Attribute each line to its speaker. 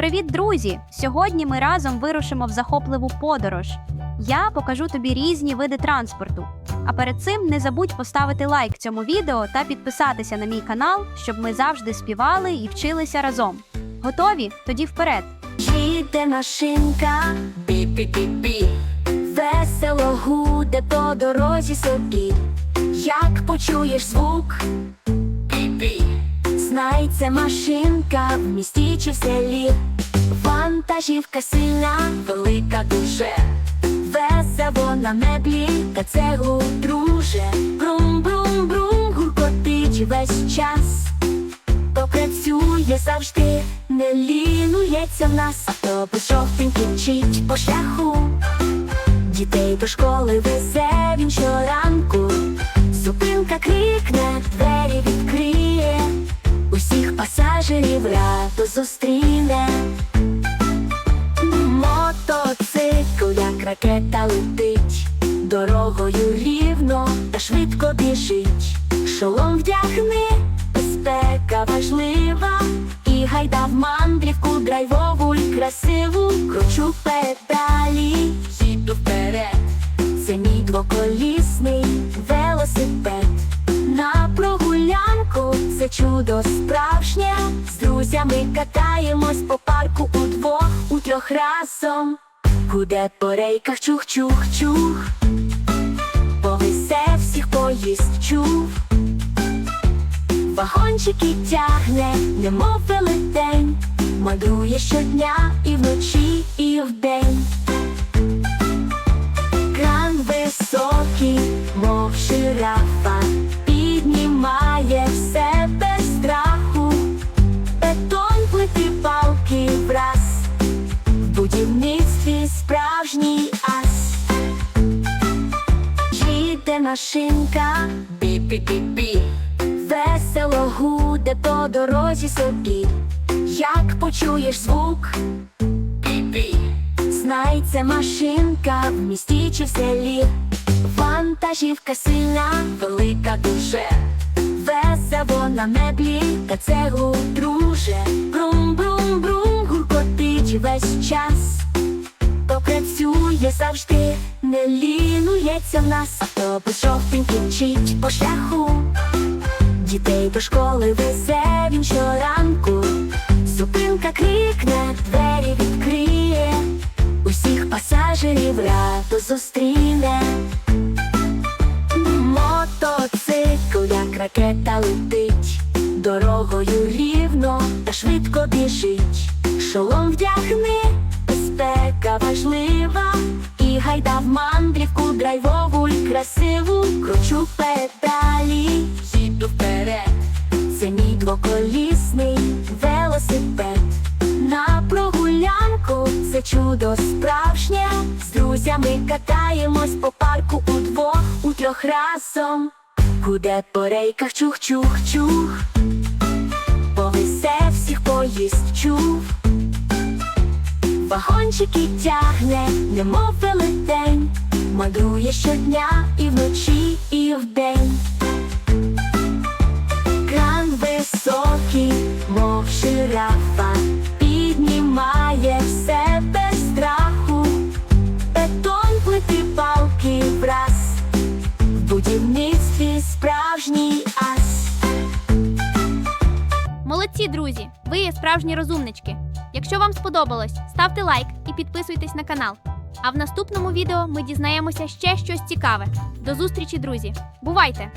Speaker 1: Привіт, друзі! Сьогодні ми разом вирушимо в захопливу подорож. Я покажу тобі різні види транспорту. А перед цим не забудь поставити лайк цьому відео та підписатися на мій канал, щоб ми завжди співали і вчилися разом. Готові? Тоді вперед!
Speaker 2: Їде машинка, пі-пі-пі-пі, весело гуде по дорозі собі. Як почуєш звук, пі-пі, знай це машинка в місті чи в селі. Вантажівка сильна, велика дуже. Везе вона меблі та цеглу друже. Брум-брум-брум, гуркотить весь час то працює завжди, не лінується в нас, автобус жовтенький мчить по шляху. Дітей до школи везе він щоранку. Зупинка крикне, двері відкриє, усіх пасажирів радо зустріне. Ракета летить, дорогою рівно та швидко біжить. Шолом вдягни, безпека важлива, і гайда в мандрівку драйвову й красиву, кручу педалі, їду вперед. Це мій двоколісний велосипед. На прогулянку це чудо справжнє. З друзями катаємось по парку удвох, трьох разом. Гуде по рейках чух-чух-чух. повисе всіх поїзд чув. Вагончики тягне, немов велетень, мандрує щодня і вночі, і вдень. Машинка, бі-бі-бі-бі, весело гуде по дорозі собі. Як почуєш звук, бі-бі, знай це машинка в місті чи в селі. Вантажівка сильна, велика дуже. Везе вона меблі та цеглу друже. Брум-брум-брум, гуркотить весь час то працює завжди, не лінується в нас, автобус жовтенький мчить по шляху. Дітей до школи везе він щоранку. Зупинка крикне, двері відкриє, усіх пасажирів радо зустріне. Мотоцикл, як ракета летить, дорогою рівно та швидко біжить. Шолом вдягни, безпека важлива, гайда в мандрівку драйвову й красиву, кручу педалі, їду вперед. Це мій двоколісний велосипед. На прогулянку це чудо справжнє. З друзями катаємось по парку удвох, у трьох разом. Гуде по рейках чух-чух-чух. Повесе всіх поїзд чув. Вагончики тягне, немов велетень, мандрує щодня і вночі, і вдень. Кран високий, мов жирафа, піднімає все без страху, бетон плити палки враз, в будівництві справжній ас.
Speaker 3: Молодці, друзі! Ви є справжні розумнички. Якщо вам сподобалось, ставте лайк і підписуйтесь на канал. А в наступному відео ми дізнаємося ще щось цікаве. До зустрічі, друзі! Бувайте!